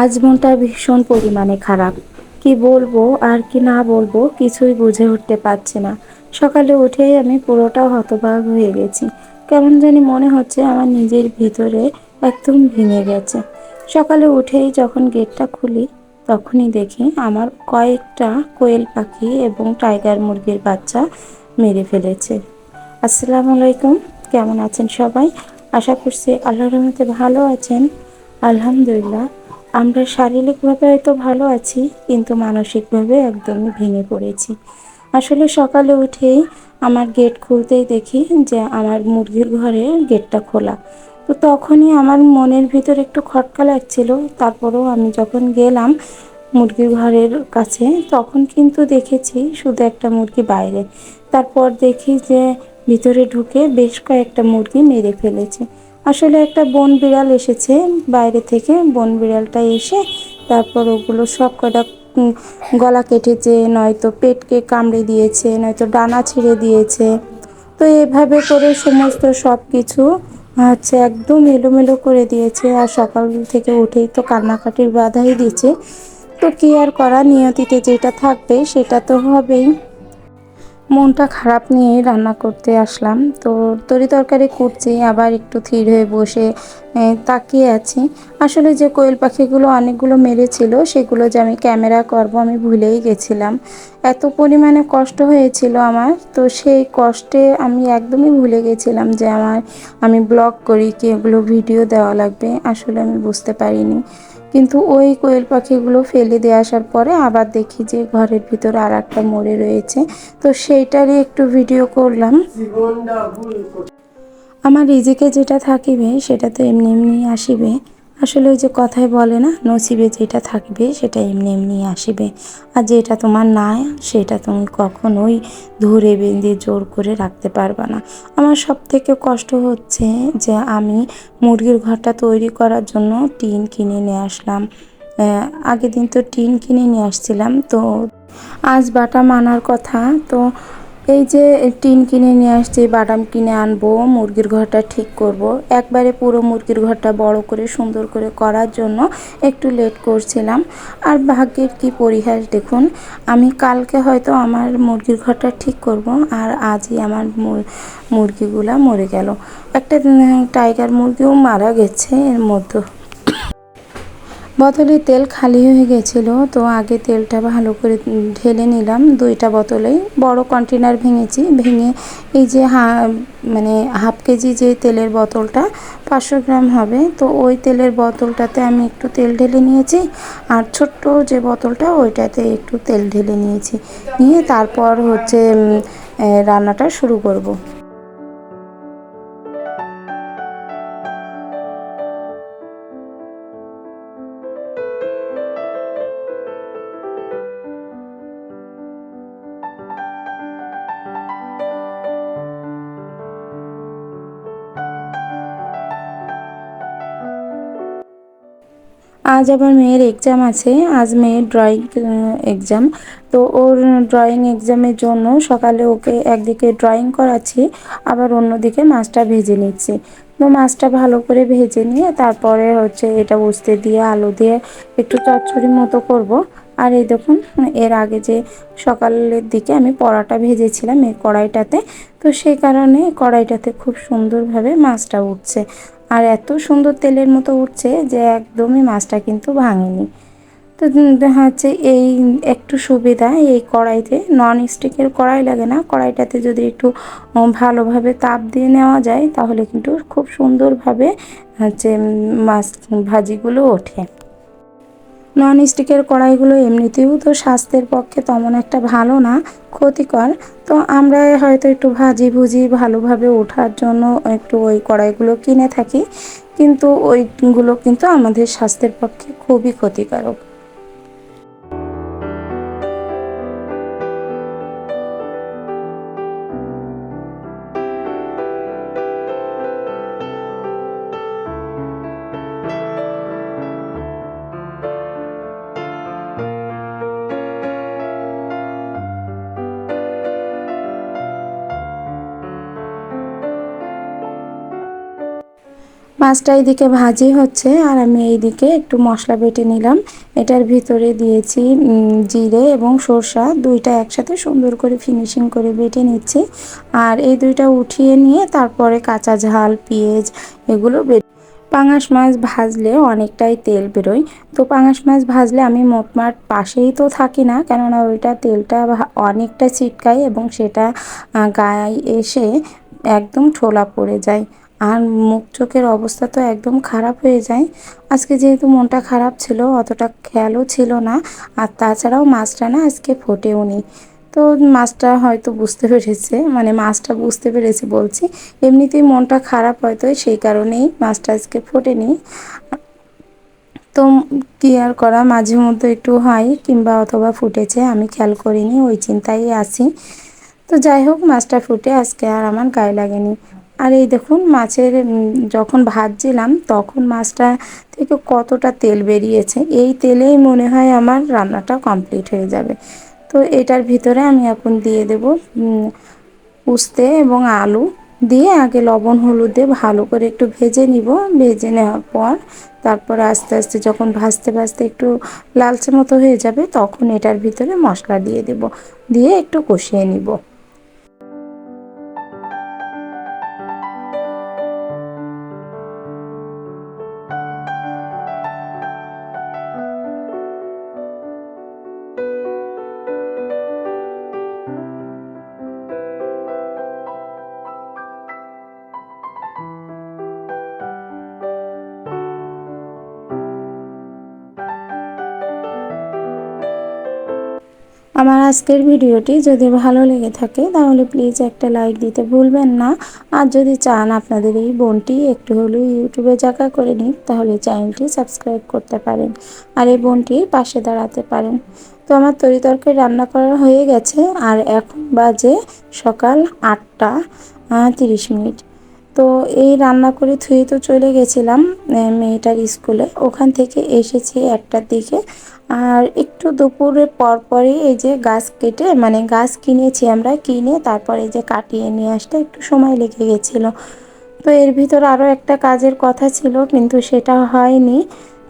আজ মনটা ভীষণ পরিমাণে খারাপ। কি বলব আর কি না বলব কিছুই বুঝে উঠতে পারছি না। সকালে উঠেই আমি পুরোটা হতবাক হয়ে গেছি। কেমন জানি মনে হচ্ছে আমার নিজের ভিতরে একদম ভেঙে গেছে। সকালে উঠেই যখন গেটটা খুলি, তখনই দেখি আমার কয়েকটা কোয়েল পাখি এবং টাইগার মুরগির বাচ্চা মেরে ফেলেছে। আসসালামু আলাইকুম, কেমন আছেন সবাই? আশা করছি আল্লাহর রহমতে ভালো আছেন। আলহামদুলিল্লাহ আমরা শারীরিকভাবে হয়তো ভালো আছি, কিন্তু মানসিকভাবে একদমই ভেঙে পড়েছি। আসলে সকালে উঠেই আমার গেট খুলতেই দেখি যে আমার মুরগির ঘরের গেটটা খোলা। তো তখনই আমার মনের ভিতর একটু খটকা লাগছিল। তারপরেও আমি যখন গেলাম মুরগির ঘরের কাছে, তখন কিন্তু দেখেছি শুধু একটা মুরগি বাইরে। তারপর দেখি যে ভিতরে ঢুকে বেশ কয়েকটা মুরগি মেরে ফেলেছে। আসলে একটা বন বিড়াল এসেছে বাইরে থেকে, বন বিড়ালটা এসে তারপর ওগুলো সব কটা গলা কেটেছে, নয়তো পেটকে কামড়ে দিয়েছে, নয়তো ডানা ছিঁড়ে দিয়েছে। তো এভাবে করে সমস্ত সব কিছু হচ্ছে একদম এলোমেলো করে দিয়েছে আর সকাল থেকে উঠেই তো কান্নাকাটির বাধাই দিয়েছে তো কি আর করা নিয়তিতে যেটা থাকবে সেটা তো হবেই। মনটা খারাপ নিয়ে রান্না করতে আসলাম। তো তরি তরকারি করছি, আবার একটু থির হয়ে বসে তাকিয়ে আছি। আসলে যে কোয়েল পাখিগুলো অনেকগুলো মেরেছিল, সেগুলো যে আমি ক্যামেরা করব আমি ভুলেই গেছিলাম। এত পরিমাণে কষ্ট হয়েছিল আমার, তো সেই কষ্টে আমি একদমই ভুলে গেছিলাম যে আমার, আমি ব্লগ করি কি এগুলো ভিডিও দেওয়া লাগবে, আসলে আমি বুঝতে পারিনি। কিন্তু ওই কোয়েল পাখিগুলো ফেলে দিয়ে আসার পরে আবার দেখি যে ঘরের ভিতরে আর একটা মরে রয়েছে। তো সেইটারই একটু ভিডিও করলাম। আমার রিজিকে যেটা থাকিবে, সেটা তো এমনি এমনি আসিবে। আসলে ওই যে কথায় বলে না, নসিবে যেটা থাকবে সেটা এমনি এমনি আসবে। আর যেটা তোমার না সেটা তুমি কখনোই ধরে বেঁধে, জোর করে রাখতে পারবে না। আমার সব থেকে কষ্ট হচ্ছে যে আমি মুরগির ঘরটা তৈরি করার জন্য টিন কিনে নিয়ে আসলাম। আগের দিন তো টিন কিনে নিয়ে আসছিলাম, তো আজ বাটা মানার কথা, তো এই যে টিন কিনে নিয়ে আসছি, বাদাম কিনে আনব, মুরগির ঘরটা ঠিক করব। একবারে পুরো মুরগির ঘরটা বড় করে, সুন্দর করে করার জন্য একটু লেট করছিলাম। আর ভাগ্যের কি পরিহাস দেখুন, আমি কালকে হয়তো আমার মুরগির ঘরটা ঠিক করব, আর আজই আমার মুর- মুরগিগুলা মরে গেল। একটা টাইগার মুরগিও মারা গেছে এর মধ্যে। বোতলে তেল খালি হয়ে গেছিল, তো আগে তেলটা ভালো করে ঢেলে নিলাম দুইটা বোতলেই বড় কন্টেনার ভেঙেছি, ভেঙে এই যে হা মানে হাফ কেজি যে তেলের বোতলটা পাঁচশো গ্রাম হবে, তো ওই তেলের বোতলটাতে আমি একটু তেল ঢেলে নিয়েছি আর ছোট্ট যে বোতলটা ওইটাতে একটু তেল ঢেলে নিয়েছি নিয়ে তারপর হচ্ছে রান্নাটা শুরু করব। আজ আবার মেয়ের এক্সাম আছে। আজ মেয়ের ড্রয়িং এক্সাম তো ওর ড্রয়িং এক্সামের জন্য সকালে ওকে একদিকে ড্রয়িং করাচ্ছি, আবার অন্যদিকে মাছটা ভেজে নিচ্ছি। তো মাছটা ভালো করে ভেজে নিয়ে তারপরে হচ্ছে এটা উস্তে দিয়ে, আলু দিয়ে একটু চচ্চড়ি মতো করব। আর এই দেখুন, এর আগে যে সকালের দিকে আমি পরাটা ভেজেছিলাম এই কড়াইটাতে, তো সেই কারণে কড়াইটাতে খুব সুন্দরভাবে মাছটা উঠছে। আর এত সুন্দর তেলের মতো উঠছে যে একদমই মাছটা কিন্তু ভাঙেনি। তো হচ্ছে এই একটু সুবিধা এই কড়াইতে নন স্টিকের কড়াই লাগে না, কড়াইটাতে যদি একটু ভালোভাবে তাপ দিয়ে নেওয়া যায় তাহলে কিন্তু খুব সুন্দরভাবে, হচ্ছে মাছ ভাজিগুলো ওঠে। নন স্টিকের কড়াইগুলো এমনিতেও তো স্বাস্থ্যের পক্ষে তেমন একটা ভালো না, ক্ষতিকর। তো আমরা হয়তো একটু ভাজি ভুজি ভালোভাবে ওঠার জন্য একটু ওই কড়াইগুলো কিনে থাকি। কিন্তু ওইগুলো কিন্তু আমাদের স্বাস্থ্যের পক্ষে খুবই ক্ষতিকারক। মাছটা এইদিকে ভাজি হচ্ছে আর আমি এইদিকে একটু মশলা বেটে নিলাম। এটার ভিতরে দিয়েছি জিরে এবং সর্ষা। দুইটা একসাথে সুন্দর করে ফিনিশিং করে বেটে নিচ্ছি। আর এই দুইটা উঠিয়ে নিয়ে তারপরে কাঁচা ঝাল, পেঁয়াজ এগুলো পাঙাশ মাছ ভাজলে অনেকটাই তেল বেরোয়। তো পাঙাশ মাছ ভাজলে আমি মোটমাট পাশেই তো থাকি না, কেননা ওইটা তেলটা অনেকটা ছিটকায় এবং সেটা গায়ে এসে একদম ঠোলা পড়ে যায়। আর মুখ চোখের অবস্থা তো একদম খারাপ হয়ে যায়। আজকে যেহেতু মনটা খারাপ ছিল, অতটা খেয়ালও ছিল না। আর তাছাড়াও মাছটা না আজকে ফোটেও নি তো মাছটা হয়তো বুঝতে পেরেছে মানে মাছটা বুঝতে পেরেছে বলছি। এমনিতেই মনটা খারাপ হয়তো, সেই কারণেই মাছটা আজকে ফোটেনি। তো কি আর করা, মাঝে মধ্যে একটু হয় কিংবা অথবা ফুটেছে, আমি খেয়াল করিনি, ওই চিন্তায় আছি। তো যাই হোক, মাছটা ফুটে আজকে আর আমার গায়ে লাগেনি। আর এই দেখুন মাছের যখন ভাজছিলাম তখন মাছটা থেকে কতটা তেল বেরিয়েছে। এই তেলেই মনে হয় আমার রান্নাটা কমপ্লিট হয়ে যাবে। তো এটার ভিতরে আমি এখন দিয়ে দেব উস্তে এবং আলু দিয়ে আগে লবণ, হলুদ দিয়ে ভালো করে একটু ভেজে নিব। ভেজে নেওয়ার পর তারপর আস্তে আস্তে যখন ভাজতে ভাজতে একটু লালচে মতো হয়ে যাবে তখন এটার ভিতরে মশলা দিয়ে দেব। দিয়ে একটু কষিয়ে নিব। আমার আজকের ভিডিওটি যদি ভালো লেগে থাকে, তাহলে প্লিজ একটা লাইক দিতে ভুলবেন না। আর যদি চান আপনাদের এই বোনটি একটু হলেও ইউটিউবে জায়গা করে নিন তাহলে চ্যানেলটি সাবস্ক্রাইব করতে পারেন আর এই বোনটির পাশে দাঁড়াতে পারেন। তো আমার তরি তরকারি রান্না করা হয়ে গেছে, আর এখন বাজে সকাল আটটা তিরিশ মিনিট। তো এই রান্না করে থুয়ে তো চলে গেছিলাম মেয়েটার স্কুলে। ওখান থেকে এসেছি একটার দিকে। আর একটু দুপুরের পর পরই এই যে গাছ কেটে মানে গাছ কিনেছি আমরা, কিনে তারপরে এই যে কাটিয়ে নিয়ে আসতে একটু সময় লেগে গেছিল। তো এর ভিতর আরও একটা কাজের কথা ছিল, কিন্তু সেটা হয়নি।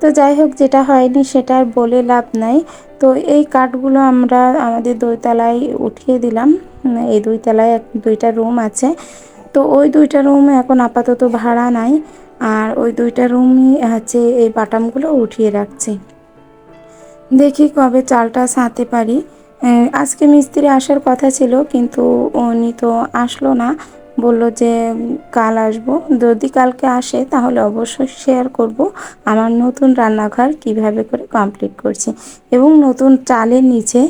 তো যাই হোক, যেটা হয়নি সেটা আর বলে লাভ নাই। তো এই কাঠগুলো আমরা আমাদের দোতলায় উঠিয়ে দিলাম। এই দুইতলায় এক, দুইটা রুম আছে। তো ওই দুইটা রুম এখন আপাতত ভাড়া নাই। আর ওই দুইটা রুমই হচ্ছে এই বাটামগুলো উঠিয়ে রাখছি। দেখি কবে চালটা সাঁতে পারি। আজকে মিস্ত্রি আসার কথা ছিল, কিন্তু উনি তো আসলো না। বলল যে, কাল আসব। যদি কালকে আসে, তাহলে অবশ্যই শেয়ার করব আমার নতুন রান্নাঘর কীভাবে করে কমপ্লিট করছি। এবং নতুন চালের নিচে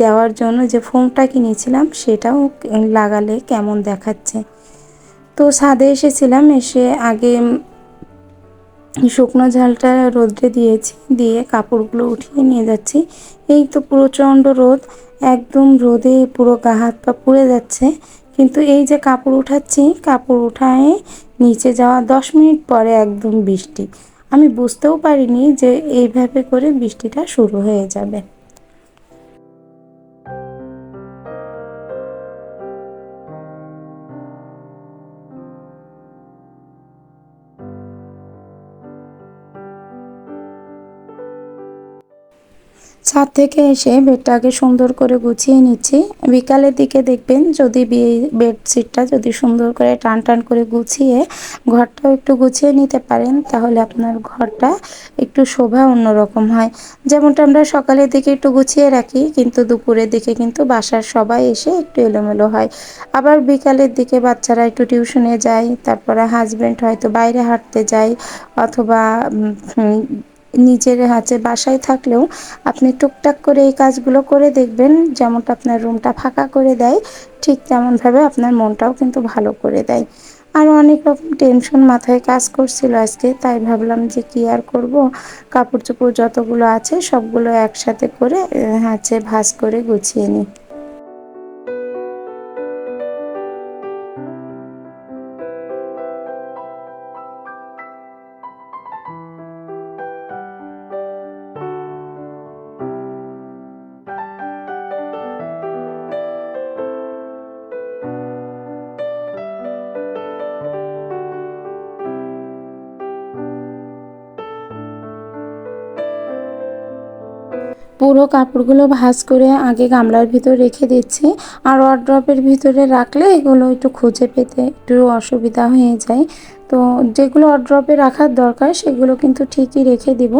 দেওয়ার জন্য যে ফোমটা কিনেছিলাম, সেটাও লাগালে কেমন দেখাচ্ছে। তো ছাদে এসেছিলাম, এসে আগে শুকনো ঝালটা রোদ্রে দিয়েছি, দিয়ে কাপড়গুলো উঠিয়ে নিয়ে যাচ্ছি। এই তো প্রচণ্ড রোদ, একদম রোদে পুরো গা হাত পা পুড়ে যাচ্ছে। কিন্তু এই যে কাপড় উঠাচ্ছি, কাপড় উঠায় নিচে যাওয়া দশ মিনিট পরে একদম বৃষ্টি। আমি বুঝতেও পারিনি যে এইভাবে করে বৃষ্টিটা শুরু হয়ে যাবে। ছাদ থেকে এসে বেডটাকে সুন্দর করে গুছিয়ে নিচ্ছি। বিকালের দিকে দেখবেন যদি বেডশিটটা যদি সুন্দর করে টান টান করে গুছিয়ে ঘরটাও একটু গুছিয়ে নিতে পারেন, তাহলে আপনার ঘরটা একটু শোভা অন্যরকম হয়। যেমনটা আমরা সকালের দিকে একটু গুছিয়ে রাখি, কিন্তু দুপুরের দিকে কিন্তু বাসার সবাই এসে একটু এলোমেলো হয়। আবার বিকালের দিকে বাচ্চারা একটু টিউশনে যায়, তারপরে হাজব্যান্ড হয়তো বাইরে হাঁটতে যায়, অথবা নিজের হাতে বাসায় থাকলেও আপনি টুকটাক করে এই কাজগুলো করে দেখবেন, যেমনটা আপনার রুমটা ফাঁকা করে দেয়, ঠিক তেমনভাবে আপনার মনটাও কিন্তু ভালো করে দেয়। আর অনেক রকম টেনশন মাথায় কাজ করছিল আজকে, তাই ভাবলাম যে কি আর করব? কাপড় চোপড় যতগুলো আছে সবগুলো একসাথে করে হচ্ছে ভাঁজ করে গুছিয়ে নিই। পুরো কাপড়গুলো ভাঁজ করে আগে গামলার ভিতর রেখে দিচ্ছি আর ওয়ার্ড্রপের ভিতরে রাখলে এগুলো একটু খুঁজে পেতে একটু অসুবিধা হয়ে যায়। তো যেগুলো ওয়ার্ড্রপে রাখার দরকার সেগুলো কিন্তু ঠিকই রেখে দিব।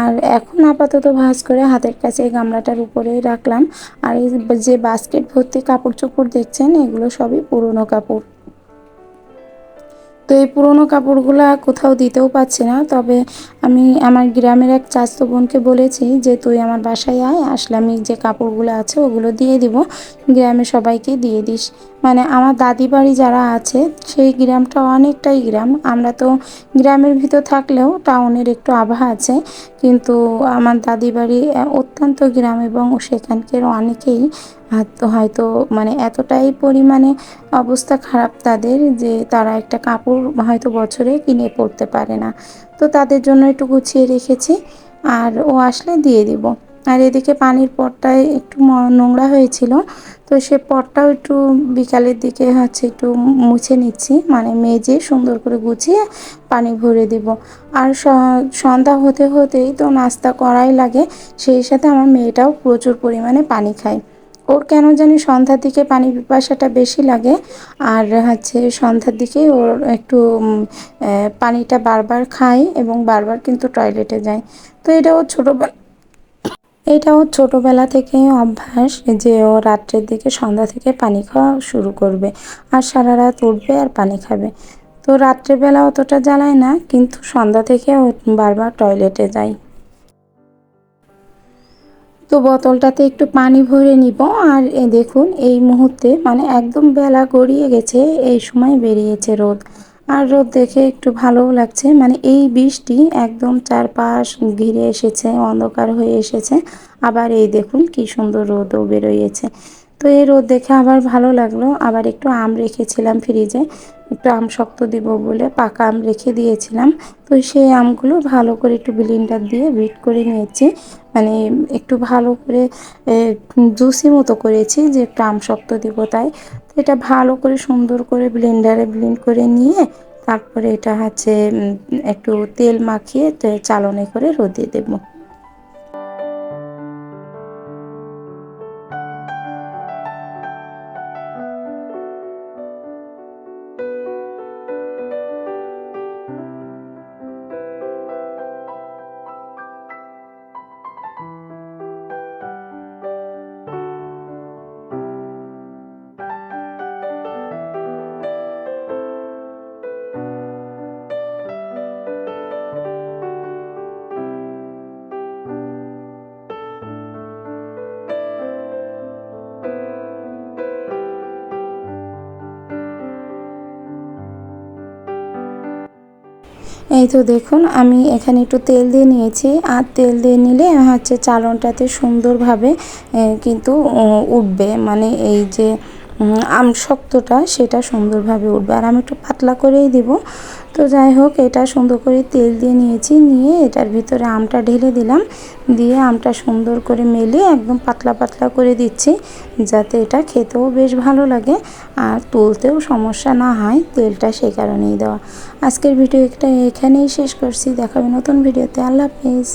আর এখন আপাতত ভাঁজ করে হাতের কাছে এই গামলাটার উপরেই রাখলাম। আর এই যে বাস্কেট ভর্তি কাপড় চোপড় দেখছেন, এগুলো সবই পুরনো কাপড়। তো এই পুরোনো কাপড়গুলো কোথাও দিতেও পারছি না। তবে আমি আমার গ্রামের এক চাস্তো বোনকে বলেছি যে, তুই আমার বাসায় আয়, আসলে আমি যে কাপড়গুলো আছে ওগুলো দিয়ে দিব, গ্রামে সবাইকে দিয়ে দিস। মানে আমার দাদি বাড়ি যারা আছে, সেই গ্রামটা অনেকটাই গ্রাম। আমরা তো গ্রামের ভিতর থাকলেও টাউনের একটু আভা আছে, কিন্তু আমার দাদি বাড়ি অত্যন্ত গ্রাম এবং সেখানকার অনেকেই হয়তো মানে এতটাই পরিমাণে অবস্থা খারাপ তাদের যে তারা একটা কাপড় হয়তো বছরে কিনে পরতে পারে না। তো তাদের জন্য একটু গুছিয়ে রেখেছি আর ও আসলে দিয়ে দিব। আর এদিকে পানির পটটায় একটু নোংরা হয়েছিল। তো সে পটটাও একটু বিকালের দিকে হচ্ছে একটু মুছে নিচ্ছি। মানে মেজে সুন্দর করে গুছিয়ে পানি ভরে দিব। আর সন্ধ্যা হতে হতেই তো নাস্তা করাই লাগে। সেই সাথে আমার মেয়েটাও প্রচুর পরিমাণে পানি খায়। ওর কেন জানি সন্ধ্যার দিকে পানি পিপাসাটা বেশি লাগে। আর হচ্ছে সন্ধ্যার দিকে ওর একটু পানিটা বারবার খায় এবং বারবার কিন্তু টয়লেটে যায়। তো এটা ওর ছোটোবেলা এটা ওর ছোটোবেলা থেকে অভ্যাস যে ও রাত্রের দিকে সন্ধ্যা থেকে পানি খাওয়া শুরু করবে আর সারা রাত উঠবে আর পানি খাবে। তো রাত্রেবেলা অতটা জ্বালায় না, কিন্তু সন্ধ্যা থেকে ও বারবার টয়লেটে যায়। তো বোতলটাতে একটু পানি ভরে নিব আর দেখুন এই মুহূর্তে মানে একদম বেলা গড়িয়ে গেছে, এই সময় বেরিয়েছে রোদ। আর রোদ দেখে একটু ভালোও লাগছে। মানে এই বৃষ্টি একদম চারপাশ ঘিরে এসেছে, অন্ধকার হয়ে এসেছে। আবার এই দেখুন কি সুন্দর রোদও বেরোয়েছে। তো এই রোদ দেখে আবার ভালো লাগল। আবার একটু আম রেখেছিলাম ফ্রিজে। একটু আম শক্ত দিব বলে পাকা আম রেখে দিয়েছিলাম। তো সেই আমগুলো ভালো করে একটু ব্লিন্ডার দিয়ে বিট করে নিয়েছি। মানে একটু ভালো করে জুসি মতো করেছি যে একটু শক্ত দিব তাই। এটা ভালো করে সুন্দর করে ব্লেন্ডারে ব্লেন্ড করে নিয়ে তারপরে এটা হচ্ছে একটু তেল মাখিয়ে চালনে করে রোদে দেবো। এই তো দেখুন, আমি এখানে একটু তেল দিয়ে নিয়েছি। আর তেল দিয়ে নিলে হচ্ছে চালনটাতে সুন্দরভাবে কিন্তু উঠবে। মানে এই যে আম শক্তটা, সেটা সুন্দরভাবে উঠবে। আর আমি একটু পাতলা করেই দিব। তো যাই হোক, এটা সুন্দর করে তেল দিয়ে নিয়েছি, নিয়ে এটার ভিতরে আমটা ঢেলে দিলাম। দিয়ে আমটা সুন্দর করে মেলে একদম পাতলা পাতলা করে দিচ্ছি, যাতে এটা খেতেও বেশ ভালো লাগে আর তুলতেও সমস্যা না হয় তেলটা সেই কারণেই দেওয়া। আজকের ভিডিও একটা এখানেই শেষ করছি, দেখাবে নতুন ভিডিওতে। আল্লাহ হাফিজ।